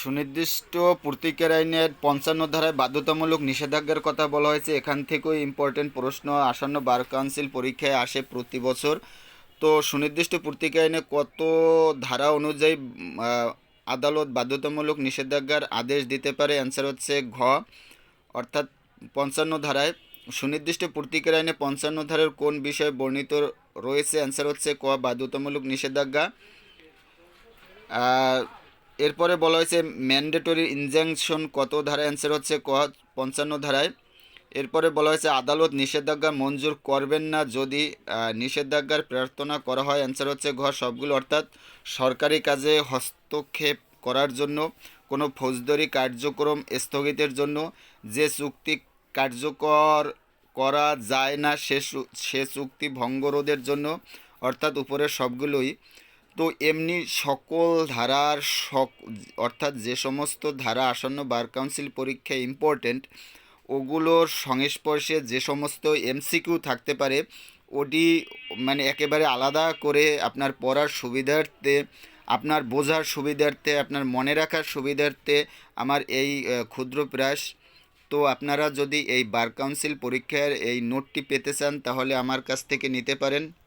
সুনির্দিষ্ট পূর্তিকার আইনের পঞ্চান্ন ধারায় বাধ্যতামূলক নিষেধাজ্ঞার কথা বলা হয়েছে। এখান থেকেও ইম্পর্টেন্ট প্রশ্ন আসন্ন বার কাউন্সিল পরীক্ষায় আসে প্রতি বছর। তো সুনির্দিষ্ট পূর্তিকা আইনে কত ধারা অনুযায়ী আদালত বাধ্যতামূলক নিষেধাজ্ঞার আদেশ দিতে পারে? অ্যান্সার হচ্ছে ঘ। অর্থাৎ পঞ্চান্ন ধারায় সুনির্দিষ্ট পূর্তিকার আইনে পঞ্চান্ন ধারার কোন বিষয়ে বর্ণিত রয়েছে? অ্যান্সার হচ্ছে ক, বাধ্যতামূলক নিষেধাজ্ঞা। এরপরে বলা হয়েছে, ম্যান্ডেটরি ইনজাংশন কত ধারায়? অ্যান্সার হচ্ছে ক, পঞ্চান্ন ধারায়। এরপরে বলা হয়েছে, আদালত নিষেধাজ্ঞা মঞ্জুর করবেন না যদি নিষেধাজ্ঞার প্রার্থনা করা হয়। অ্যান্সার হচ্ছে ঘ, সবগুলো অর্থাৎ সরকারি কাজে হস্তক্ষেপ করার জন্য, কোনো ফৌজদারি কার্যক্রম স্থগিতের জন্য যে চুক্তি কার্যকর করা যায় না, সে সে চুক্তি ভঙ্গরোধের জন্য, অর্থাৎ উপরের সবগুলোই তো এমনি সকল ধারার সক অর্থাৎ যে সমস্ত ধারা আসন্ন বার কাউন্সিল পরীক্ষায় ইম্পর্টেন্ট ওগুলোর সংস্পর্শে যে সমস্ত এমসিকিউ থাকতে পারে ওটি মানে একেবারে আলাদা করে আপনার পড়ার সুবিধার্থে, আপনার বোঝার সুবিধার্থে, আপনার মনে রাখার সুবিধার্থে আমার এই ক্ষুদ্র প্রয়াস তো আপনারা যদি এই বার কাউন্সিল পরীক্ষার এই নোটটি পেতে চান, তাহলে আমার কাছ থেকে নিতে পারেন।